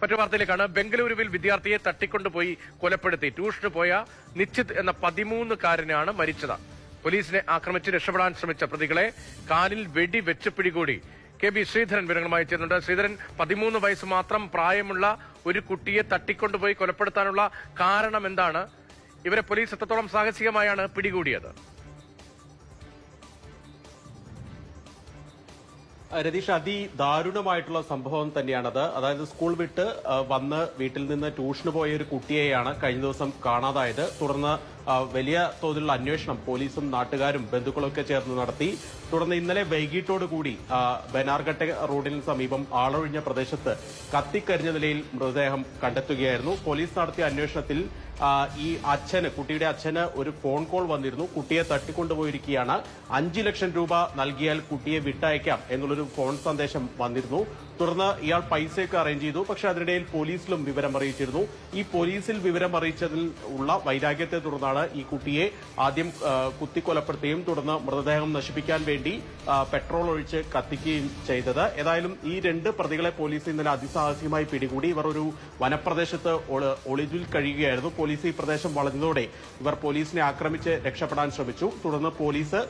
മറ്റു വാർത്തയിലേക്കാണ്. ബംഗളൂരുവിൽ വിദ്യാർത്ഥിയെ തട്ടിക്കൊണ്ടുപോയി കൊലപ്പെടുത്തി. ട്യൂഷന് പോയ നിശ്ചിത് എന്ന പതിമൂന്നുകാരനാണ് മരിച്ചത്. പോലീസിനെ ആക്രമിച്ച് രക്ഷപ്പെടാൻ ശ്രമിച്ച പ്രതികളെ കാലിൽ വെടി വെച്ച് പിടികൂടി. കെ ബി ശ്രീധരൻ വിവരങ്ങളുമായി ചേരുന്നുണ്ട്. ശ്രീധരൻ പതിമൂന്ന് വയസ്സ് മാത്രം പ്രായമുള്ള ഒരു കുട്ടിയെ തട്ടിക്കൊണ്ടുപോയി കൊലപ്പെടുത്താനുള്ള കാരണം എന്താണ്? ഇവരെ പോലീസ് എത്രത്തോളം സാഹസികമായാണ് പിടികൂടിയത്? രതീഷ് അതിദാരുണമായിട്ടുള്ള സംഭവം തന്നെയാണത്. അതായത് സ്കൂൾ വിട്ട് വന്ന് വീട്ടിൽ നിന്ന് ട്യൂഷന് പോയ ഒരു കുട്ടിയെയാണ് കഴിഞ്ഞ ദിവസം കാണാതായത്. തുടർന്ന് വലിയ തോതിലുള്ള അന്വേഷണം പോലീസും നാട്ടുകാരും ബന്ധുക്കളൊക്കെ ചേർന്ന് നടത്തി. തുടർന്ന് ഇന്നലെ വൈകിട്ടോടുകൂടി ബനാർഘട്ട റോഡിന് സമീപം ആളൊഴിഞ്ഞ പ്രദേശത്ത് കത്തിക്കരിഞ്ഞ നിലയിൽ മൃതദേഹം കണ്ടെത്തുകയായിരുന്നു. പോലീസ് നടത്തിയ അന്വേഷണത്തിൽ ഈ അച്ഛന് കുട്ടിയുടെ അച്ഛന് ഒരു ഫോൺ കോൾ വന്നിരുന്നു. കുട്ടിയെ തട്ടിക്കൊണ്ടുപോയിരിക്കുകയാണ്. അഞ്ചു ലക്ഷം രൂപ നൽകിയാൽ കുട്ടിയെ വിട്ടയക്കാം എന്നുള്ളൊരു ഫോൺ സന്ദേശം വന്നിരുന്നു. തുടർന്ന് ഇയാൾ പൈസയൊക്കെ അറേഞ്ച് ചെയ്തു. പക്ഷെ അതിനിടയിൽ പോലീസിലും വിവരം അറിയിച്ചിരുന്നു. ഈ പോലീസിൽ വിവരം അറിയിച്ചതിൽ ഉള്ള വൈരാഗ്യത്തെ തുടർന്നാണ് ഈ കുട്ടിയെ ആദ്യം കുത്തിക്കൊലപ്പെടുത്തുകയും തുടർന്ന് മൃതദേഹം നശിപ്പിക്കാൻ വേണ്ടി പെട്രോൾ ഒഴിച്ച് കത്തിക്കുകയും ചെയ്തത്. ഏതായാലും ഈ രണ്ട് പ്രതികളെ പോലീസ് ഇന്നലെ അതിസാഹസികമായി പിടികൂടി. ഇവർ ഒരു വനപ്രദേശത്ത് ഒള- ഒളിവിൽ കഴിയുകയായിരുന്നു. പോലീസ് ഈ പ്രദേശം വളഞ്ഞതോടെ ഇവർ പോലീസിനെ ആക്രമിച്ച് രക്ഷപ്പെടാൻ ശ്രമിച്ചു. തുടർന്ന് പോലീസ്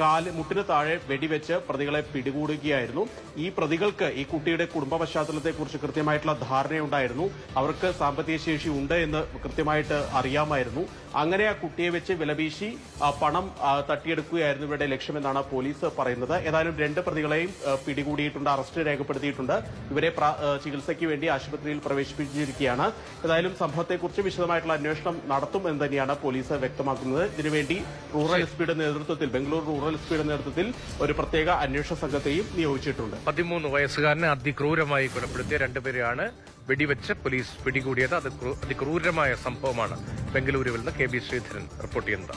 കാൽ മുട്ടിന് താഴെ വെടിവെച്ച് പ്രതികളെ പിടികൂടുകയായിരുന്നു. ഈ പ്രതികൾക്ക് ഈ കുട്ടിയുടെ കുടുംബ പശ്ചാത്തലത്തെക്കുറിച്ച് കൃത്യമായിട്ടുള്ള ധാരണയുണ്ടായിരുന്നു. അവർക്ക് സാമ്പത്തിക ശേഷി ഉണ്ട് എന്ന് കൃത്യമായിട്ട് അറിയാമായിരുന്നു. അങ്ങനെ ആ കുട്ടിയെ വെച്ച് വിലവീശി പണം തട്ടിയെടുക്കുകയായിരുന്നു ഇവരുടെ ലക്ഷ്യമെന്നാണ് പോലീസ് പറയുന്നത്. ഏതായാലും രണ്ട് പ്രതികളെയും പിടികൂടിയിട്ടുണ്ട് അറസ്റ്റ് രേഖപ്പെടുത്തിയിട്ടുണ്ട്. ഇവരെ ചികിത്സയ്ക്ക് വേണ്ടി ആശുപത്രിയിൽ പ്രവേശിപ്പിച്ചിരിക്കുകയാണ്. ഏതായാലും സംഭവത്തെക്കുറിച്ച് വിശദമായിട്ടുള്ള അന്വേഷണം നടത്തും എന്ന് തന്നെയാണ് പോലീസ് വ്യക്തമാക്കുന്നത്. ഇതിനുവേണ്ടി റൂറൽ എസ് പിയുടെ നേതൃത്വത്തിൽ ബംഗളൂരു റൂറൽ എസ് പിയുടെ നേതൃത്വത്തിൽ ഒരു പ്രത്യേക അന്വേഷണ സംഘത്തെയും നിയോഗിച്ചിട്ടുണ്ട്. പതിമൂന്ന് വയസ്സുകാരനെ അതിക്രൂരമായി കൊലപ്പെടുത്തിയ രണ്ടുപേരെയാണ് വെടിവെച്ച് പോലീസ് പിടികൂടിയത്. അത് ക്രൂ- അതിക്രൂരമായ സംഭവമാണ്. ബംഗളൂരുവിൽ നിന്ന് കെ. ബി ശ്രീധരൻ റിപ്പോർട്ട് ചെയ്യുന്നത്.